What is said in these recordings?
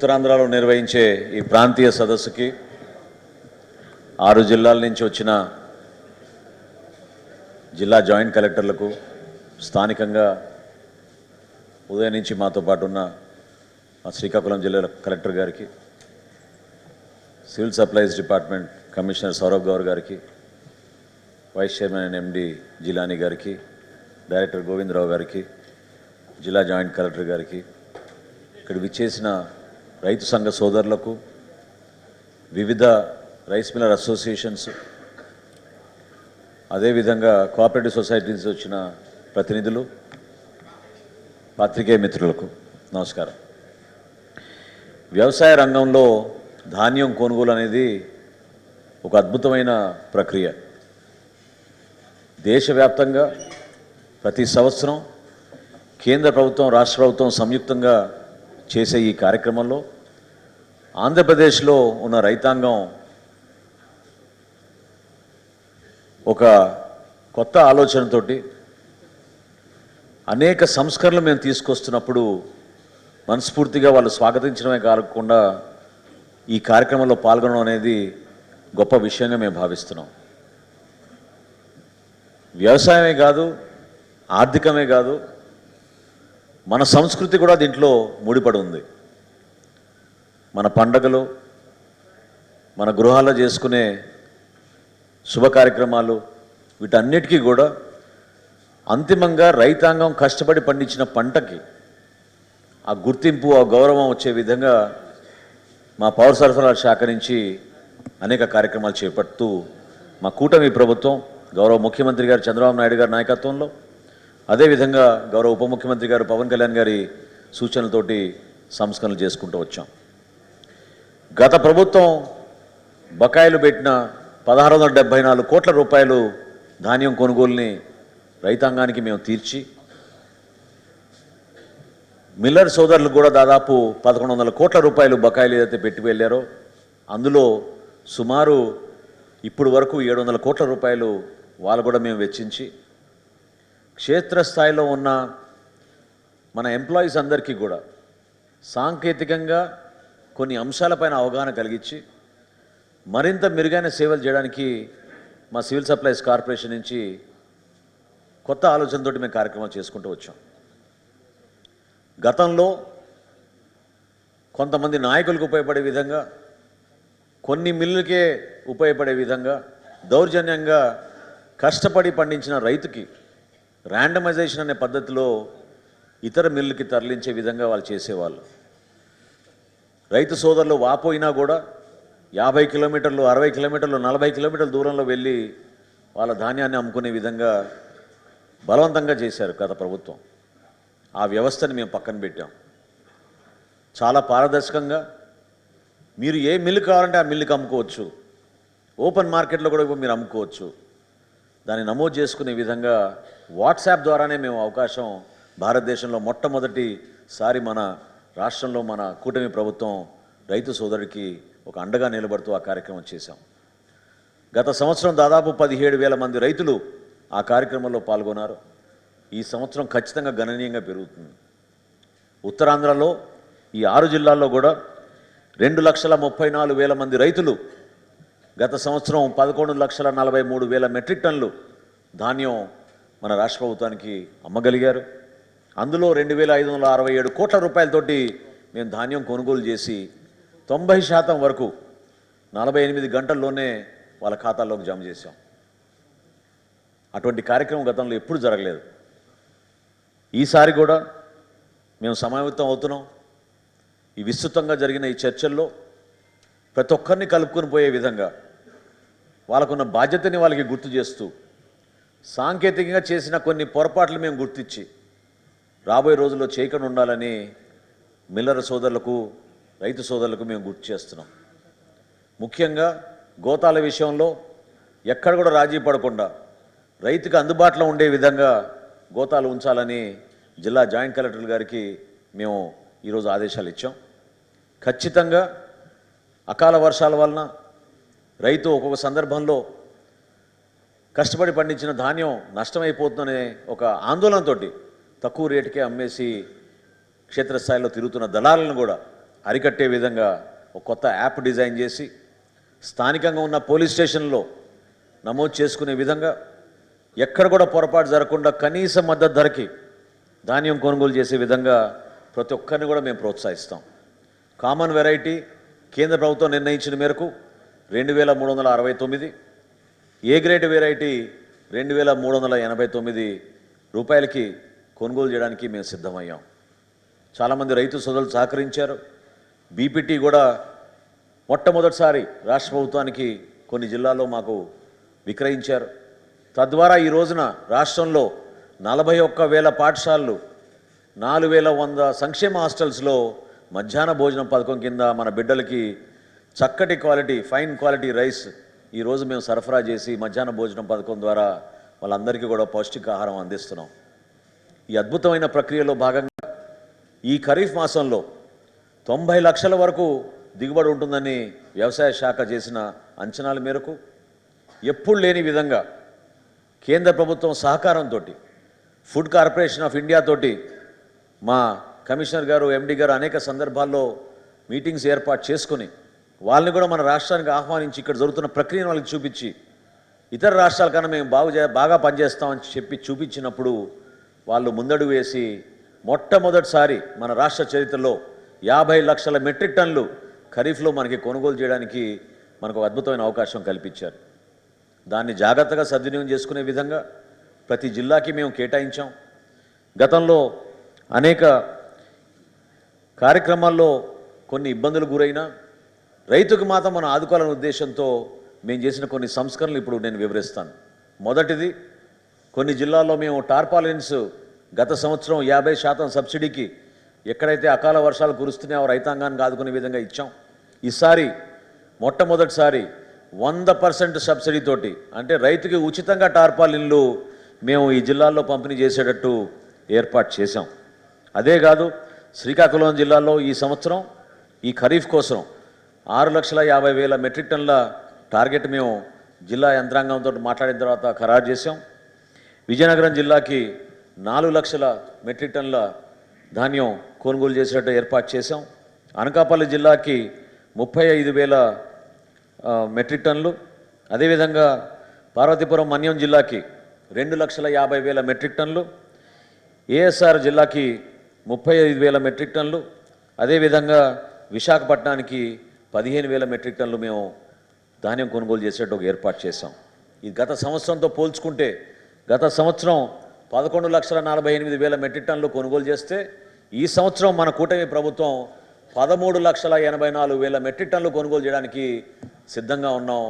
ఉత్తరాంధ్రలో నిర్వహించే ఈ ప్రాంతీయ సదస్సుకి ఆరు జిల్లాల నుంచి వచ్చిన జిల్లా జాయింట్ కలెక్టర్లకు స్థానికంగా ఉదయం నుంచి మాతో పాటు ఉన్న మా శ్రీకాకుళం జిల్లా కలెక్టర్ గారికి civil supplies department commissioner Saurabh Gaur గారికి vice chairman and MD Jilani గారికి డైరెక్టర్ గోవిందరావు గారికి జిల్లా జాయింట్ కలెక్టర్ గారికి ఇక్కడ విచ్చేసిన రైతు సంఘ సోదరులకు వివిధ రైస్ మిల్లర్ అసోసియేషన్స్ అదేవిధంగా కోఆపరేటివ్ సొసైటీస్ వచ్చిన ప్రతినిధులు పాత్రికేయ మిత్రులకు నమస్కారం. వ్యవసాయ రంగంలో ధాన్యం కొనుగోలు అనేది ఒక అద్భుతమైన ప్రక్రియ. దేశవ్యాప్తంగా ప్రతి సంవత్సరం కేంద్ర ప్రభుత్వం రాష్ట్ర ప్రభుత్వం సంయుక్తంగా చేసే ఈ కార్యక్రమంలో ఆంధ్రప్రదేశ్లో ఉన్న రైతాంగం ఒక కొత్త ఆలోచనతోటి అనేక సంస్కరణలు మేము తీసుకొస్తున్నప్పుడు మనస్ఫూర్తిగా వాళ్ళు స్వాగతించడమే కాకుండా ఈ కార్యక్రమంలో పాల్గొనడం అనేది గొప్ప విషయంగా మేము భావిస్తున్నాం. వ్యవసాయమే కాదు ఆర్థికమే కాదు మన సంస్కృతి కూడా దీంట్లో ముడిపడి ఉంది. మన పండగలు మన గృహాల్లో చేసుకునే శుభ కార్యక్రమాలు వీటన్నిటికీ కూడా అంతిమంగా రైతాంగం కష్టపడి పండించిన పంటకి ఆ గుర్తింపు ఆ గౌరవం వచ్చే విధంగా మా పౌర సరఫరాల శాఖ నుంచి అనేక కార్యక్రమాలు చేపడుతూ మా కూటమి ప్రభుత్వం గౌరవ ముఖ్యమంత్రి గారు చంద్రబాబు నాయుడు గారి నాయకత్వంలో అదేవిధంగా గౌరవ ఉప ముఖ్యమంత్రి గారు పవన్ కళ్యాణ్ గారి సూచనలతోటి సంస్కరణలు చేసుకుంటూ వచ్చాం. గత ప్రభుత్వం బకాయిలు పెట్టిన పదహారు వందల డెబ్బై నాలుగు కోట్ల రూపాయలు ధాన్యం కొనుగోలుని రైతాంగానికి మేము తీర్చి మిల్లర్ సోదరులు కూడా దాదాపు పదకొండు వందల కోట్ల రూపాయలు బకాయిలు ఏదైతే పెట్టి వెళ్ళారో అందులో సుమారు ఇప్పుడు వరకు ఏడు వందల కోట్ల రూపాయలు వాళ్ళు కూడా మేము వెచ్చించి క్షేత్రస్థాయిలో ఉన్న మన ఎంప్లాయీస్ అందరికీ కూడా సాంకేతికంగా కొన్ని అంశాలపైన అవగాహన కలిగించి మరింత మెరుగైన సేవలు చేయడానికి మా సివిల్ సప్లైస్ కార్పొరేషన్ నుంచి కొత్త ఆలోచనతోటి మేము కార్యక్రమాలు చేసుకుంటూ వచ్చాం. గతంలో కొంతమంది నాయకులకు ఉపయోగపడే విధంగా కొన్ని మిల్లులకే ఉపయోగపడే విధంగా దౌర్జన్యంగా కష్టపడి పండించిన రైతుకి ర్యాండమైజేషన్ అనే పద్ధతిలో ఇతర మిల్లుకి తరలించే విధంగా వాళ్ళు చేసేవాళ్ళు. రైతు సోదరులు వాపోయినా కూడా యాభై కిలోమీటర్లు అరవై కిలోమీటర్లు నలభై కిలోమీటర్ల దూరంలో వెళ్ళి వాళ్ళ ధాన్యాన్ని అమ్ముకునే విధంగా బలవంతంగా చేశారు గత ప్రభుత్వం. ఆ వ్యవస్థని మేము పక్కన పెట్టాం. చాలా పారదర్శకంగా మీరు ఏ మిల్లు కావాలంటే ఆ మిల్లుకి అమ్ముకోవచ్చు. ఓపెన్ మార్కెట్లో కూడా మీరు అమ్ముకోవచ్చు. దాన్ని నమోదు చేసుకునే విధంగా వాట్సాప్ ద్వారానే మేము అవకాశం భారతదేశంలో మొట్టమొదటిసారి మన రాష్ట్రంలో మన కూటమి ప్రభుత్వం రైతు సోదరుడికి ఒక అండగా నిలబడుతూ ఆ కార్యక్రమం చేశాం. గత సంవత్సరం దాదాపు పదిహేడు వేల మంది రైతులు ఆ కార్యక్రమంలో పాల్గొన్నారు. ఈ సంవత్సరం ఖచ్చితంగా గణనీయంగా పెరుగుతుంది. ఉత్తరాంధ్రలో ఈ ఆరు జిల్లాల్లో కూడా రెండు లక్షల ముప్పై నాలుగు వేల మంది రైతులు గత సంవత్సరం పదకొండు లక్షల నలభై మూడు వేల మెట్రిక్ టన్నులు ధాన్యం మన రాష్ట్ర ప్రభుత్వానికి అమ్మగలిగారు. అందులో రెండు వేల ఐదు వందల అరవై ఏడు కోట్ల రూపాయలతోటి మేము ధాన్యం కొనుగోలు చేసి తొంభై శాతం వరకు నలభై ఎనిమిది గంటల్లోనే వాళ్ళ ఖాతాల్లోకి జమ చేశాం. అటువంటి కార్యక్రమం గతంలో ఎప్పుడు జరగలేదు. ఈసారి కూడా మేము సమావేతం అవుతున్నాం. ఈ విస్తృతంగా జరిగిన ఈ చర్చల్లో ప్రతి ఒక్కరిని కలుపుకొని పోయే విధంగా వాళ్ళకున్న బాధ్యతని వాళ్ళకి గుర్తు చేస్తూ సాంకేతికంగా చేసిన కొన్ని పొరపాట్లు మేము గుర్తించి రాబోయే రోజుల్లో చేయకుండా ఉండాలని మిల్లర సోదరులకు రైతు సోదరులకు మేము గుర్తు చేస్తున్నాం. ముఖ్యంగా గోతాల విషయంలో ఎక్కడ కూడా రాజీ పడకుండా రైతుకు అందుబాటులో ఉండే విధంగా గోతాలు ఉంచాలని జిల్లా జాయింట్ కలెక్టర్ గారికి మేము ఈరోజు ఆదేశాలు ఇచ్చాం. ఖచ్చితంగా అకాల వర్షాల వలన రైతు ఒక్కొక్క సందర్భంలో కష్టపడి పండించిన ధాన్యం నష్టమైపోతుందనే ఒక ఆందోళనతోటి తక్కువ రేటుకే అమ్మేసి క్షేత్రస్థాయిలో తిరుగుతున్న దళాలను కూడా అరికట్టే విధంగా ఒక కొత్త యాప్ డిజైన్ చేసి స్థానికంగా ఉన్న పోలీస్ స్టేషన్లో నమోదు చేసుకునే విధంగా ఎక్కడ కూడా పొరపాటు జరగకుండా కనీస మద్దతు ధరకి ధాన్యం కొనుగోలు చేసే విధంగా ప్రతి ఒక్కరిని కూడా మేము ప్రోత్సహిస్తాం. కామన్ వెరైటీ కేంద్ర ప్రభుత్వం నిర్ణయించిన మేరకు రెండు వేల మూడు వందల అరవై తొమ్మిది ఏ గ్రేడ్ వెరైటీ రెండు వేల మూడు వందల ఎనభై తొమ్మిది రూపాయలకి కొనుగోలు చేయడానికి మేము సిద్ధమయ్యాం. చాలామంది రైతు సోదరులు సహకరించారు. బీపీటీ కూడా మొట్టమొదటిసారి రాష్ట్ర ప్రభుత్వానికి కొన్ని జిల్లాల్లో మాకు విక్రయించారు. తద్వారా ఈ రోజున రాష్ట్రంలో నలభై ఒక్క వేల పాఠశాలలు నాలుగు వేల వంద సంక్షేమ హాస్టల్స్లో మధ్యాహ్న భోజనం పథకం కింద మన బిడ్డలకి చక్కటి క్వాలిటీ ఫైన్ క్వాలిటీ రైస్ ఈరోజు మేము సరఫరా చేసి మధ్యాహ్న భోజనం పథకం ద్వారా వాళ్ళందరికీ కూడా పౌష్టికాహారం అందిస్తున్నాం. ఈ అద్భుతమైన ప్రక్రియలో భాగంగా ఈ ఖరీఫ్ మాసంలో తొంభై లక్షల వరకు దిగుబడి ఉంటుందని వ్యవసాయ శాఖ చేసిన అంచనాల మేరకు ఎప్పుడు లేని విధంగా కేంద్ర ప్రభుత్వం సహకారంతో ఫుడ్ కార్పొరేషన్ ఆఫ్ ఇండియా తోటి మా కమిషనర్ గారు ఎండి గారు అనేక సందర్భాల్లో మీటింగ్స్ ఏర్పాటు చేసుకుని వాళ్ళని కూడా మన రాష్ట్రానికి ఆహ్వానించి ఇక్కడ జరుగుతున్న ప్రక్రియను వాళ్ళకి చూపించి ఇతర రాష్ట్రాల కన్నా మేము బాగు చే బాగా పనిచేస్తామని చెప్పి చూపించినప్పుడు వాళ్ళు ముందడుగు వేసి మొట్టమొదటిసారి మన రాష్ట్ర చరిత్రలో యాభై లక్షల మెట్రిక్ టన్నులు ఖరీఫ్లో మనకి కొనుగోలు చేయడానికి మనకు ఒక అద్భుతమైన అవకాశం కల్పించారు. దాన్ని జాగ్రత్తగా సద్వినియోగం చేసుకునే విధంగా ప్రతి జిల్లాకి మేము కేటాయించాం. గతంలో అనేక కార్యక్రమాల్లో కొన్ని ఇబ్బందులు గురైనా రైతుకు మాత్రం మనం ఆదుకోవాలనే ఉద్దేశంతో మేము చేసిన కొన్ని సంస్కరణలు ఇప్పుడు నేను వివరిస్తాను. మొదటిది కొన్ని జిల్లాల్లో మేము టార్పాలిన్స్ గత సంవత్సరం యాభై శాతం సబ్సిడీకి ఎక్కడైతే అకాల వర్షాలు కురుస్తున్నాయో రైతాంగానికి ఆదుకునే విధంగా ఇచ్చాం. ఈసారి మొట్టమొదటిసారి వంద పర్సెంట్ సబ్సిడీతోటి అంటే రైతుకి ఉచితంగా టార్పాలిన్లు మేము ఈ జిల్లాల్లో పంపిణీ చేసేటట్టు ఏర్పాటు చేశాం. అదే కాదు శ్రీకాకుళం జిల్లాలో ఈ సంవత్సరం ఈ ఖరీఫ్ కోసం ఆరు లక్షల యాభై వేల మెట్రిక్ టన్నుల టార్గెట్ మేము జిల్లా యంత్రాంగంతో మాట్లాడిన తర్వాత ఖరారు చేశాం. విజయనగరం జిల్లాకి నాలుగు లక్షల మెట్రిక్ టన్నుల ధాన్యం కొనుగోలు చేసేటట్టు ఏర్పాటు చేశాం. అనకాపల్లి జిల్లాకి ముప్పై ఐదు వేల మెట్రిక్ టన్నులు. అదేవిధంగా పార్వతీపురం మన్యం జిల్లాకి రెండు లక్షల యాభై వేల మెట్రిక్ టన్నులు. ఏఎస్ఆర్ జిల్లాకి ముప్పై ఐదు వేల మెట్రిక్ టన్నులు. అదేవిధంగా విశాఖపట్నానికి పదిహేను వేల మెట్రిక్ టన్నులు మేము ధాన్యం కొనుగోలు చేసేట్టు ఒక ఏర్పాటు చేశాం. ఇది గత సంవత్సరంతో పోల్చుకుంటే గత సంవత్సరం పదకొండు లక్షల నలభై ఎనిమిది వేల మెట్రిక్ టన్నులు కొనుగోలు చేస్తే ఈ సంవత్సరం మన కూటమి ప్రభుత్వం పదమూడు లక్షల ఎనభై నాలుగు వేల మెట్రిక్ టన్నులు కొనుగోలు చేయడానికి సిద్ధంగా ఉన్నాం.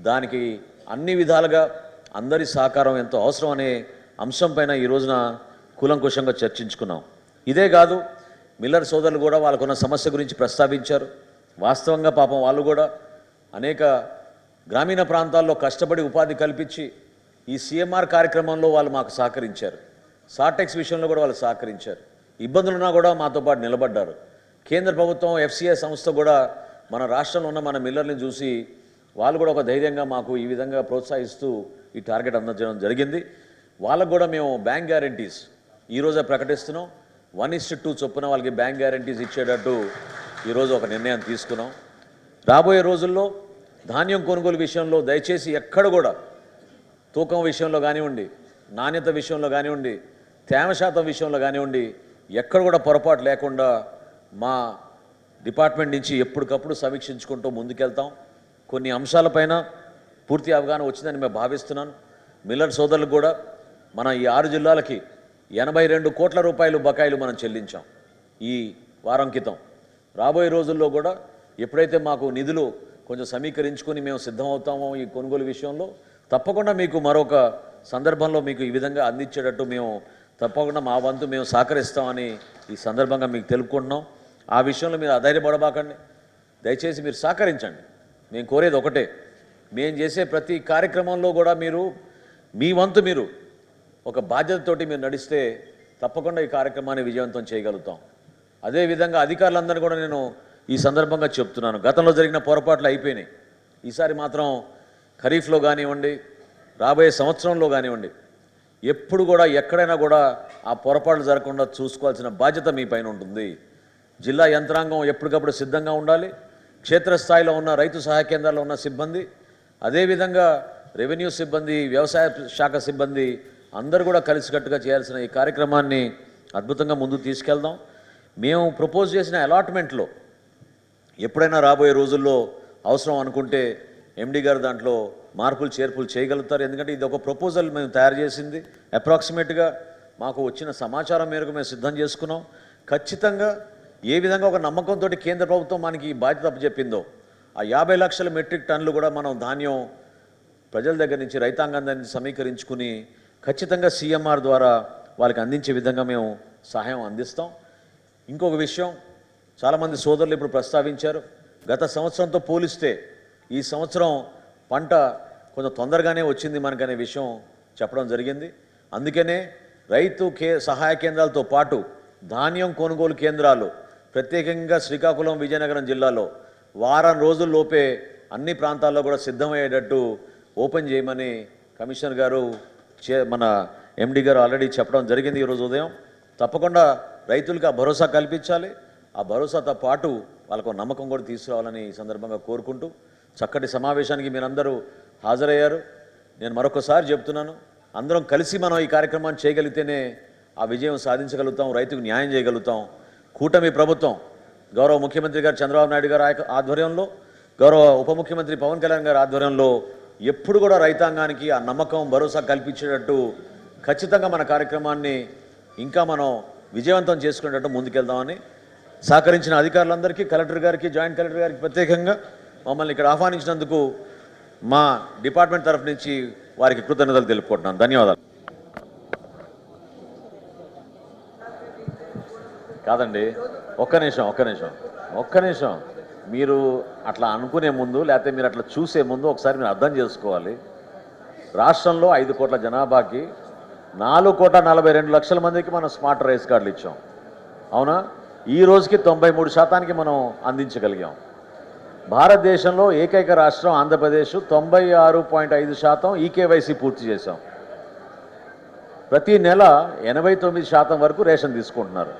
దానికి అన్ని విధాలుగా అందరి సహకారం ఎంతో అవసరం అనే అంశంపైన ఈ రోజున కూలంకుషంగా చర్చించుకున్నాం. ఇదే కాదు మిల్లర్ సోదరులు కూడా వాళ్ళకున్న సమస్య గురించి ప్రస్తావించారు. వాస్తవంగా పాపం వాళ్ళు కూడా అనేక గ్రామీణ ప్రాంతాల్లో కష్టపడి ఉపాధి కల్పించి ఈ సిఎంఆర్ కార్యక్రమంలో వాళ్ళు మాకు సహకరించారు. సాటెక్స్ విషయంలో కూడా వాళ్ళు సహకరించారు. ఇబ్బందులున్నా కూడా మాతో పాటు నిలబడ్డారు. కేంద్ర ప్రభుత్వం ఎఫ్సిఐ సంస్థ కూడా మన రాష్ట్రంలో ఉన్న మన మిల్లర్ని చూసి వాళ్ళు కూడా ఒక ధైర్యంగా మాకు ఈ విధంగా ప్రోత్సహిస్తూ ఈ టార్గెట్ అందజేయడం జరిగింది. వాళ్ళకు కూడా మేము బ్యాంక్ గ్యారంటీస్ ఈరోజే ప్రకటిస్తున్నాం. వన్ ఇస్ టూ చొప్పున వాళ్ళకి బ్యాంక్ గ్యారంటీస్ ఇచ్చేటట్టు ఈరోజు ఒక నిర్ణయం తీసుకున్నాం. రాబోయే రోజుల్లో ధాన్యం కొనుగోలు విషయంలో దయచేసి ఎక్కడ కూడా తూకం విషయంలో కానివ్వండి నాణ్యత విషయంలో కానివ్వండి తేమ శాతం విషయంలో కానివ్వండి ఎక్కడ కూడా పొరపాటు లేకుండా మా డిపార్ట్మెంట్ నుంచి ఎప్పటికప్పుడు సమీక్షించుకుంటూ ముందుకెళ్తాం. కొన్ని అంశాలపైన పూర్తి అవగాహన వచ్చిందని మేము భావిస్తున్నాను. మిల్లర్ సోదరులకు కూడా మన ఈ ఆరు జిల్లాలకి ఎనభై రెండు కోట్ల రూపాయలు బకాయిలు మనం చెల్లించాం ఈ వారం క్రితం. రాబోయే రోజుల్లో కూడా ఎప్పుడైతే మాకు నిధులు కొంచెం సమీకరించుకొని మేము సిద్ధమవుతామో ఈ కొనుగోలు విషయంలో తప్పకుండా మీకు మరొక సందర్భంలో మీకు ఈ విధంగా అందించేటట్టు మేము తప్పకుండా మా వంతు మేము సహకరిస్తామని ఈ సందర్భంగా మీకు తెలుపుకుంటున్నాం. ఆ విషయంలో మీరు అధైర్యపడబాకండి. దయచేసి మీరు సహకరించండి. మేము కోరేది ఒకటే. మేము చేసే ప్రతి కార్యక్రమంలో కూడా మీరు మీ వంతు మీరు ఒక బాధ్యతతోటి మీరు నడిస్తే తప్పకుండా ఈ కార్యక్రమాన్ని విజయవంతం చేయగలుగుతాం. అదేవిధంగా అధికారులందరినీ కూడా నేను ఈ సందర్భంగా చెప్తున్నాను. గతంలో జరిగిన పొరపాట్లు అయిపోయినాయి. ఈసారి మాత్రం ఖరీఫ్లో కానివ్వండి రాబోయే సంవత్సరంలో కానివ్వండి ఎప్పుడు కూడా ఎక్కడైనా కూడా ఆ పొరపాట్లు జరగకుండా చూసుకోవాల్సిన బాధ్యత మీ పైన ఉంటుంది. జిల్లా యంత్రాంగం ఎప్పటికప్పుడు సిద్ధంగా ఉండాలి. క్షేత్రస్థాయిలో ఉన్న రైతు సహాయ కేంద్రాల్లో ఉన్న సిబ్బంది అదేవిధంగా రెవెన్యూ సిబ్బంది వ్యవసాయ శాఖ సిబ్బంది అందరూ కూడా కలిసికట్టుగా చేయాల్సిన ఈ కార్యక్రమాన్ని అద్భుతంగా ముందుకు తీసుకెళ్దాం. మేము ప్రపోజ్ చేసిన అలాట్మెంట్లో ఎప్పుడైనా రాబోయే రోజుల్లో అవసరం అనుకుంటే ఎండి గారు దాంట్లో మార్పులు చేర్పులు చేయగలుగుతారు. ఎందుకంటే ఇది ఒక ప్రపోజల్ మేము తయారు చేసింది. అప్రాక్సిమేట్గా మాకు వచ్చిన సమాచారం మేరకు మేము సిద్ధం చేసుకున్నాం. ఖచ్చితంగా ఏ విధంగా ఒక నమ్మకంతో కేంద్ర ప్రభుత్వం మనకి బాధ్యత చెప్పిందో ఆ యాభై లక్షల మెట్రిక్ టన్నులు కూడా మనం ధాన్యం ప్రజల దగ్గర నుంచి రైతాంగం దగ్గర నుంచి సమీకరించుకుని ఖచ్చితంగా సీఎంఆర్ ద్వారా వాళ్ళకి అందించే విధంగా మేము సహాయం అందిస్తాం. ఇంకొక విషయం చాలామంది సోదరులు ఇప్పుడు ప్రస్తావించారు. గత సంవత్సరంతో పోలిస్తే ఈ సంవత్సరం పంట కొంచెం తొందరగానే వచ్చింది మనకనే విషయం చెప్పడం జరిగింది. అందుకనే రైతు కే సహాయ కేంద్రాలతో పాటు ధాన్యం కొనుగోలు కేంద్రాలు ప్రత్యేకంగా శ్రీకాకుళం విజయనగరం జిల్లాలో వారం రోజుల్లోపే అన్ని ప్రాంతాల్లో కూడా సిద్ధమయ్యేటట్టు ఓపెన్ చేయమని కమిషనర్ గారు చే మన ఎండి గారు ఆల్రెడీ చెప్పడం జరిగింది ఈరోజు ఉదయం. తప్పకుండా రైతులకు ఆ భరోసా కల్పించాలి. ఆ భరోసాతో పాటు వాళ్ళకు నమ్మకం కూడా తీసుకురావాలని ఈ సందర్భంగా కోరుకుంటూ చక్కటి సమావేశానికి మీరందరూ హాజరయ్యారు. నేను మరొకసారి చెప్తున్నాను అందరం కలిసి మనం ఈ కార్యక్రమాన్ని చేయగలిగితేనే ఆ విజయం సాధించగలుగుతాం రైతుకు న్యాయం చేయగలుగుతాం. కూటమి ప్రభుత్వం గౌరవ ముఖ్యమంత్రి గారు చంద్రబాబు నాయుడు గారు ఆధ్వర్యంలో గౌరవ ఉప ముఖ్యమంత్రి పవన్ కళ్యాణ్ గారి ఆధ్వర్యంలో ఎప్పుడు కూడా రైతాంగానికి ఆ నమ్మకం భరోసా కల్పించేటట్టు ఖచ్చితంగా మన కార్యక్రమాన్ని ఇంకా మనం విజయవంతం చేసుకునేటట్టు ముందుకెళ్దామని సహకరించిన అధికారులందరికీ కలెక్టర్ గారికి జాయింట్ కలెక్టర్ గారికి ప్రత్యేకంగా మమ్మల్ని ఇక్కడ ఆహ్వానించినందుకు మా డిపార్ట్మెంట్ తరఫు నుంచి వారికి కృతజ్ఞతలు తెలుపుకుంటున్నాను ధన్యవాదాలు. కాదండి ఒక్క నిమిషం ఒక్క నిమిషం ఒక్క నిమిషం. మీరు అట్లా అనుకునే ముందు లేకపోతే మీరు అట్లా చూసే ముందు ఒకసారి మీరు అర్థం చేసుకోవాలి. రాష్ట్రంలో ఐదు కోట్ల జనాభాకి నాలుగు కోట్ల నలభై రెండు లక్షల మందికి మనం స్మార్ట్ రైస్ కార్డులు ఇచ్చాం. అవునా? ఈ రోజుకి తొంభై మూడు శాతానికి మనం అందించగలిగాం. భారతదేశంలో ఏకైక రాష్ట్రం ఆంధ్రప్రదేశ్. తొంభై ఆరు పాయింట్ ఐదు శాతం ఈకేవైసీ పూర్తి చేశాం. ప్రతి నెల ఎనభై తొమ్మిది శాతం వరకు రేషన్ తీసుకుంటున్నారు.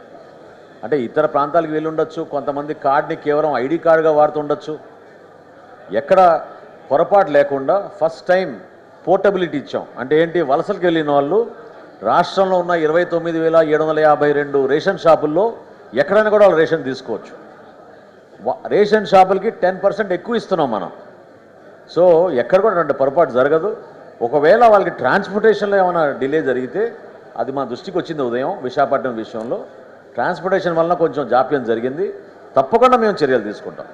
అంటే ఇతర ప్రాంతాలకు వెళ్ళి ఉండొచ్చు కొంతమంది కార్డ్ని కేవలం ఐడి కార్డుగా వాడుతుండొచ్చు ఎక్కడ పొరపాటు లేకుండా ఫస్ట్ టైం పోర్టబిలిటీ ఇచ్చాం. అంటే ఏంటి వలసలకు వెళ్ళిన వాళ్ళు రాష్ట్రంలో ఉన్న ఇరవై తొమ్మిది వేల ఏడు వందల యాభై రెండు రేషన్ షాపుల్లో ఎక్కడైనా కూడా వాళ్ళు రేషన్ తీసుకోవచ్చు. రేషన్ షాపులకి టెన్ పర్సెంట్ ఎక్కువ ఇస్తున్నాం మనం. సో ఎక్కడ కూడా అటువంటి పొరపాటు జరగదు. ఒకవేళ వాళ్ళకి ట్రాన్స్పోర్టేషన్లో ఏమైనా డిలే జరిగితే అది మా దృష్టికి వచ్చింది ఉదయం విశాఖపట్నం విషయంలో. ట్రాన్స్పోర్టేషన్ వలన కొంచెం జాప్యం జరిగింది. తప్పకుండా మేము చర్యలు తీసుకుంటాం.